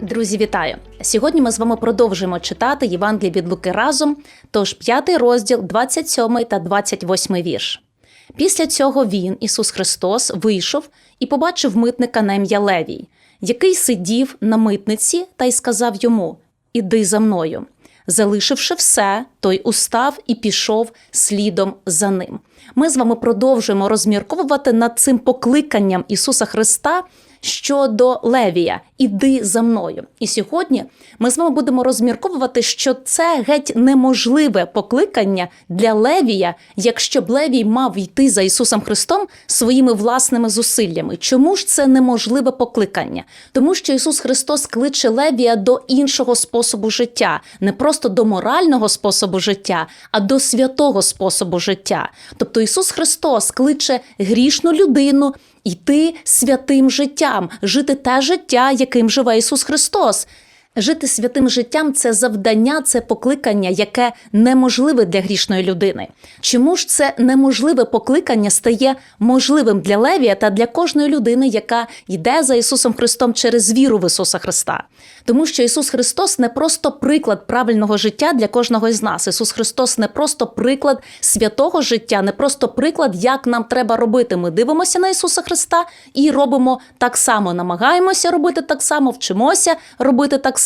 Друзі, вітаю! Сьогодні ми з вами продовжуємо читати Євангеліє від Луки разом, тож п'ятий розділ, 27 та 28 вірш. Після цього він, Ісус Христос, вийшов і побачив митника на ім'я Левій, який сидів на митниці та й сказав йому: Іди за мною. Залишивши все, той устав і пішов слідом за ним. Ми з вами продовжуємо розмірковувати над цим покликанням Ісуса Христа щодо Левія Іди за мною. І сьогодні ми з вами будемо розмірковувати, що це геть неможливе покликання для Левія, якщо б Левій мав йти за Ісусом Христом своїми власними зусиллями. Чому ж це неможливе покликання? Тому що Ісус Христос кличе Левія до іншого способу життя, не просто до морального способу життя, а до святого способу життя. Тобто Ісус Христос кличе грішну людину йти святим життям, жити те життя, яким живе Ісус Христос. Жити святим життям це завдання, це покликання, яке неможливе для грішної людини. Чому ж це неможливе покликання стає можливим для Левія та для кожної людини, яка йде за Ісусом Христом через віру в Ісуса Христа? Тому що Ісус Христос не просто приклад правильного життя для кожного із нас. Ісус Христос не просто приклад святого життя, не просто приклад, як нам треба робити. Ми дивимося на Ісуса Христа і робимо так само, намагаємося робити так само, вчимося робити так само.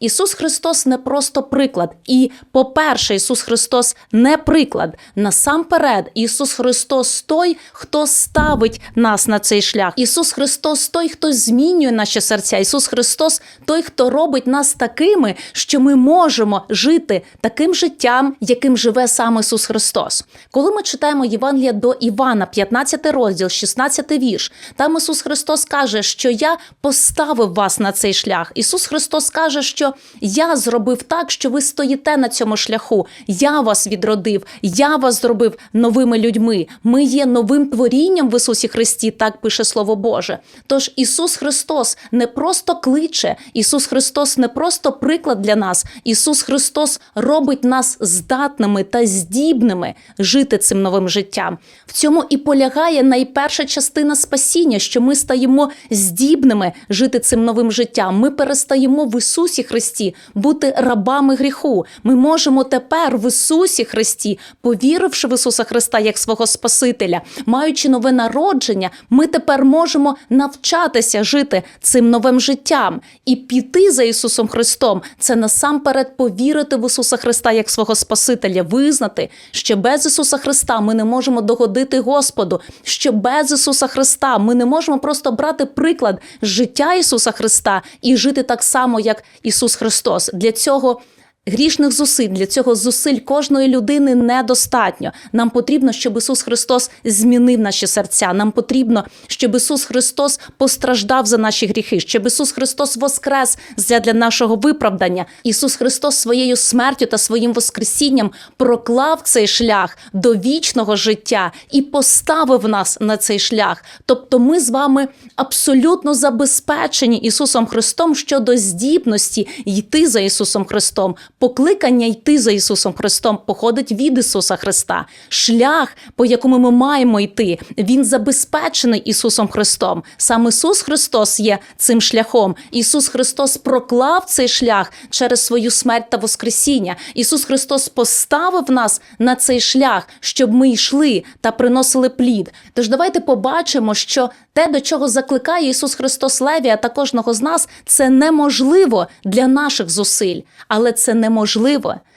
Ісус Христос не просто приклад. І, по-перше, Ісус Христос не приклад. Насамперед, Ісус Христос той, хто ставить нас на цей шлях. Ісус Христос той, хто змінює наші серця. Ісус Христос той, хто робить нас такими, що ми можемо жити таким життям, яким живе сам Ісус Христос. Коли ми читаємо Євангелія до Івана, 15 розділ, 16 вірш, там Ісус Христос каже, що я поставив вас на цей шлях. Ісус Христос каже, що я зробив так, що ви стоїте на цьому шляху. Я вас відродив, я вас зробив новими людьми. Ми є новим творінням в Ісусі Христі, так пише Слово Боже. Тож Ісус Христос не просто кличе, Ісус Христос не просто приклад для нас. Ісус Христос робить нас здатними та здібними жити цим новим життям. В цьому і полягає найперша частина спасіння, що ми стаємо здібними жити цим новим життям. Ми перестаємо в Ісусі Христі бути рабами гріху. Ми можемо тепер в Ісусі Христі, повіривши в Ісуса Христа як свого Спасителя, маючи нове народження, ми тепер можемо навчатися жити цим новим життям і піти за Ісусом Христом. Це насамперед повірити в Ісуса Христа як свого Спасителя, визнати, що без Ісуса Христа ми не можемо догодити Господу, що без Ісуса Христа ми не можемо просто брати приклад життя Ісуса Христа і жити так само, як Ісус Христос. Для цього Грішних зусиль для цього зусиль кожної людини недостатньо. Нам потрібно, щоб Ісус Христос змінив наші серця. Нам потрібно, щоб Ісус Христос постраждав за наші гріхи, щоб Ісус Христос воскрес для нашого виправдання. Ісус Христос своєю смертю та своїм воскресінням проклав цей шлях до вічного життя і поставив нас на цей шлях. Тобто, ми з вами абсолютно забезпечені Ісусом Христом щодо здібності йти за Ісусом Христом. Покликання йти за Ісусом Христом походить від Ісуса Христа. Шлях, по якому ми маємо йти, він забезпечений Ісусом Христом. Сам Ісус Христос є цим шляхом. Ісус Христос проклав цей шлях через свою смерть та Воскресіння. Ісус Христос поставив нас на цей шлях, щоб ми йшли та приносили плід. Тож давайте побачимо, що те, до чого закликає Ісус Христос Левія та кожного з нас, це неможливо для наших зусиль, але це неможливо.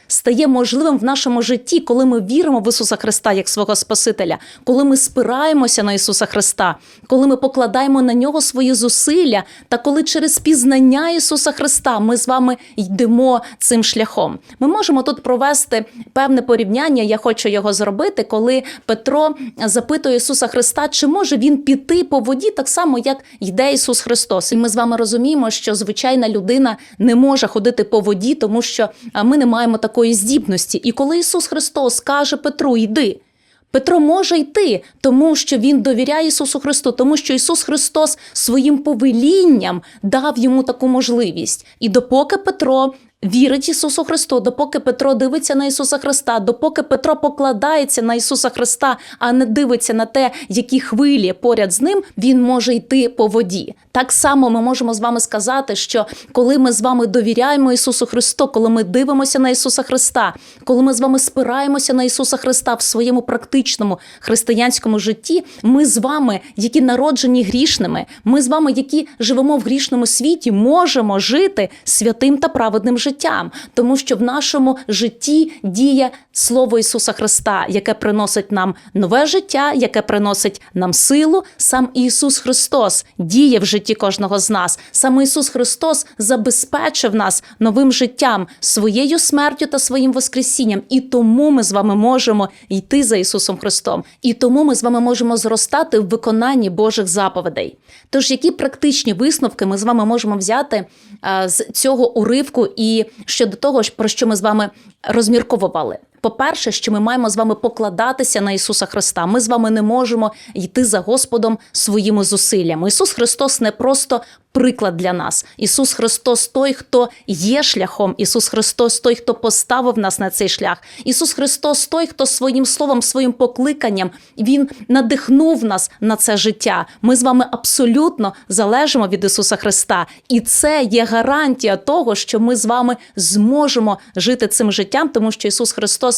Стає можливим в нашому житті, коли ми віримо в Ісуса Христа як свого Спасителя, коли ми спираємося на Ісуса Христа, коли ми покладаємо на нього свої зусилля, та коли через пізнання Ісуса Христа ми з вами йдемо цим шляхом. Ми можемо тут провести певне порівняння. Я хочу його зробити, коли Петро запитує Ісуса Христа, чи може він піти по воді так само, як йде Ісус Христос. І ми з вами розуміємо, що звичайна людина не може ходити по воді, тому що ми не маємо такої здібності. І коли Ісус Христос каже Петру, йди. Петро може йти, тому що він довіряє Ісусу Христу, тому що Ісус Христос своїм повелінням дав йому таку можливість. І допоки Петро вірить Ісусу Христу, допоки Петро дивиться на Ісуса Христа, допоки Петро покладається на Ісуса Христа, а не дивиться на те, які хвилі поряд з ним, він може йти по воді. Так само ми можемо з вами сказати, що коли ми з вами довіряємо Ісусу Христу, коли ми дивимося на Ісуса Христа, коли ми з вами спираємося на Ісуса Христа в своєму практичному християнському житті, ми з вами, які народжені грішними, ми з вами, які живемо в грішному світі, можемо жити святим та праведним життям, тому що в нашому житті діє Слово Ісуса Христа, яке приносить нам нове життя, яке приносить нам силу. Сам Ісус Христос діє в житті кожного з нас. Саме Ісус Христос забезпечив нас новим життям, своєю смертю та своїм воскресінням. І тому ми з вами можемо йти за Ісусом Христом. І тому ми з вами можемо зростати в виконанні Божих заповідей. Тож, які практичні висновки ми з вами можемо взяти з цього уривку і щодо того, про що ми з вами розмірковували? По-перше, що ми маємо з вами покладатися на Ісуса Христа. Ми з вами не можемо йти за Господом своїми зусиллями. Ісус Христос не просто приклад для нас. Ісус Христос той, хто є шляхом. Ісус Христос той, хто поставив нас на цей шлях. Ісус Христос той, хто своїм словом, своїм покликанням Він надихнув нас на це життя. Ми з вами абсолютно залежимо від Ісуса Христа, і це є гарантія того, що ми з вами зможемо жити цим життям, тому що Ісус Христос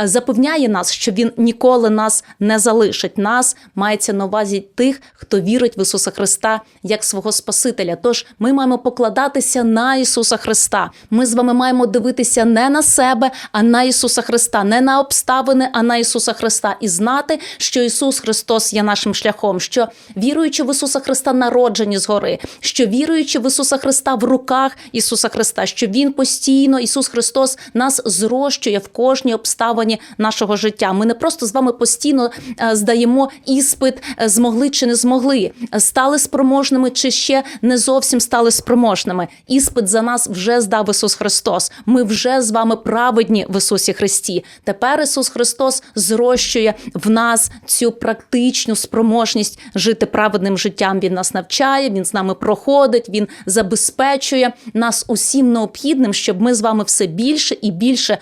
е, запевняє нас, що Він ніколи нас не залишить. Нас мається на увазі тих, хто вірить в Ісуса Христа як свого Спасителя. Тож ми маємо покладатися на Ісуса Христа. Ми з вами маємо дивитися не на себе, а на Ісуса Христа, не на обставини, а на Ісуса Христа, і знати, що Ісус Христос є нашим шляхом, що віруючи в Ісуса Христа, народжені згори, що віруючи в Ісуса Христа в руках Ісуса Христа, що Він постійно, Ісус Христос, нас зрощує в кожній обставині нашого життя. Ми не просто з вами постійно е, здаємо іспит, е, змогли чи не змогли, стали спроможними чи ще не зовсім стали спроможними. Іспит за нас вже здав Ісус Христос. Ми вже з вами праведні в Ісусі Христі. Тепер Ісус Христос зрощує в нас цю практичну спроможність жити праведним життям. Він нас навчає, він з нами проходить, він забезпечує нас усім необхідним, щоб ми з вами все більше і більше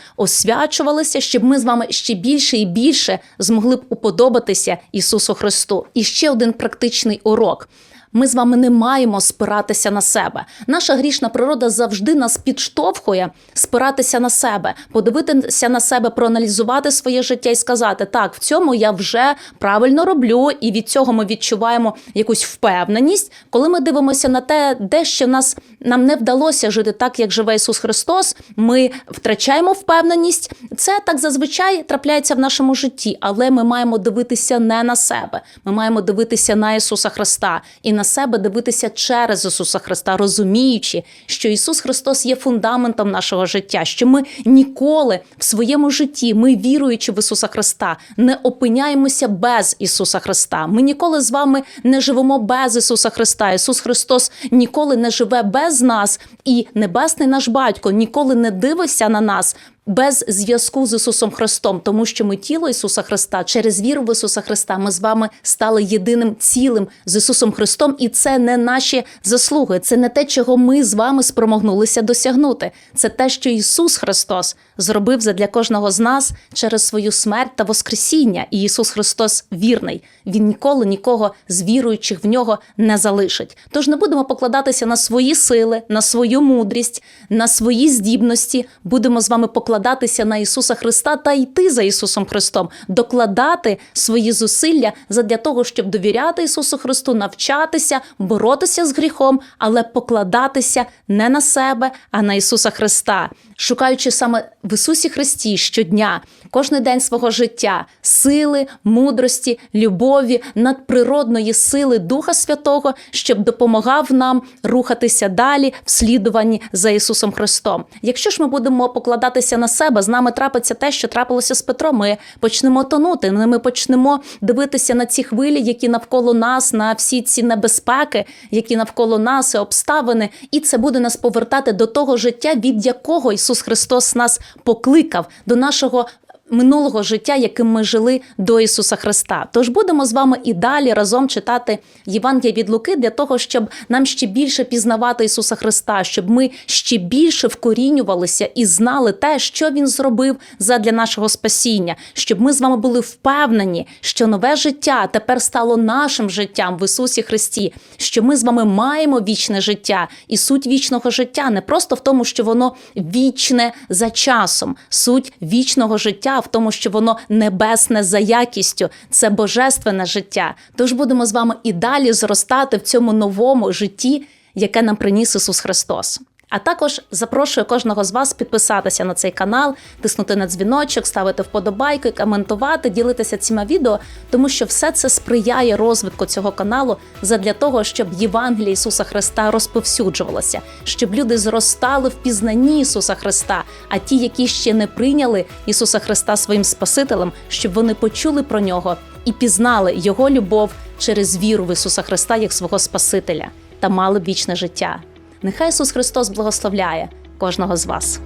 освячувалися, щоб ми з вами ще більше і більше змогли б уподобатися Ісусу Христу. І ще один практичний урок. Ми з вами не маємо спиратися на себе. Наша грішна природа завжди нас підштовхує спиратися на себе, подивитися на себе, проаналізувати своє життя і сказати: так, в цьому я вже правильно роблю, і від цього ми відчуваємо якусь впевненість. Коли ми дивимося на те, де ще нас нам не вдалося жити так, як живе Ісус Христос, ми втрачаємо впевненість. Це так зазвичай трапляється в нашому житті, але ми маємо дивитися не на себе. Ми маємо дивитися на Ісуса Христа і на себе дивитися через Ісуса Христа, розуміючи, що Ісус Христос є фундаментом нашого життя, що ми ніколи в своєму житті, ми віруючи в Ісуса Христа, не опиняємося без Ісуса Христа. Ми ніколи з вами не живемо без Ісуса Христа. Ісус Христос ніколи не живе без нас, і Небесний наш Батько ніколи не дивиться на нас без зв'язку з Ісусом Христом, тому що ми тіло Ісуса Христа через віру в Ісуса Христа. Ми з вами стали єдиним цілим з Ісусом Христом, і це не наші заслуги, це не те, чого ми з вами спромогнулися досягнути. Це те, що Ісус Христос зробив задля кожного з нас через свою смерть та Воскресіння. І Ісус Христос вірний. Він ніколи нікого з віруючих в нього не залишить. Тож не будемо покладатися на свої сили, на свою мудрість, на свої здібності. Будемо з вами покладатися покладатися на Ісуса Христа та йти за Ісусом Христом, докладати свої зусилля задля того, щоб довіряти Ісусу Христу, навчатися, боротися з гріхом, але покладатися не на себе, а на Ісуса Христа, шукаючи саме в Ісусі Христі щодня, кожний день свого життя, сили, мудрості, любові, надприродної сили Духа Святого, щоб допомагав нам рухатися далі в слідуванні за Ісусом Христом. Якщо ж ми будемо покладатися на себе, з нами трапиться те, що трапилося з Петром. Ми почнемо тонути. Ми почнемо дивитися на ці хвилі, які навколо нас, на всі ці небезпеки, які навколо нас, і обставини, і це буде нас повертати до того життя, від якого Ісус Христос нас покликав, до нашого минулого життя, яким ми жили до Ісуса Христа. Тож будемо з вами і далі разом читати Євангелія від Луки для того, щоб нам ще більше пізнавати Ісуса Христа, щоб ми ще більше вкорінювалися і знали те, що Він зробив задля нашого спасіння, щоб ми з вами були впевнені, що нове життя тепер стало нашим життям в Ісусі Христі, що ми з вами маємо вічне життя, і суть вічного життя не просто в тому, що воно вічне за часом, суть вічного життя в тому, що воно небесне за якістю, це божественне життя. Тож будемо з вами і далі зростати в цьому новому житті, яке нам приніс Ісус Христос. А також запрошую кожного з вас підписатися на цей канал, тиснути на дзвіночок, ставити вподобайки, коментувати, ділитися цими відео, тому що все це сприяє розвитку цього каналу задля того, щоб Євангелія Ісуса Христа розповсюджувалося, щоб люди зростали в пізнанні Ісуса Христа, а ті, які ще не прийняли Ісуса Христа своїм Спасителем, щоб вони почули про нього і пізнали Його любов через віру в Ісуса Христа як свого Спасителя та мали б вічне життя. Нехай Ісус Христос благословляє кожного з вас.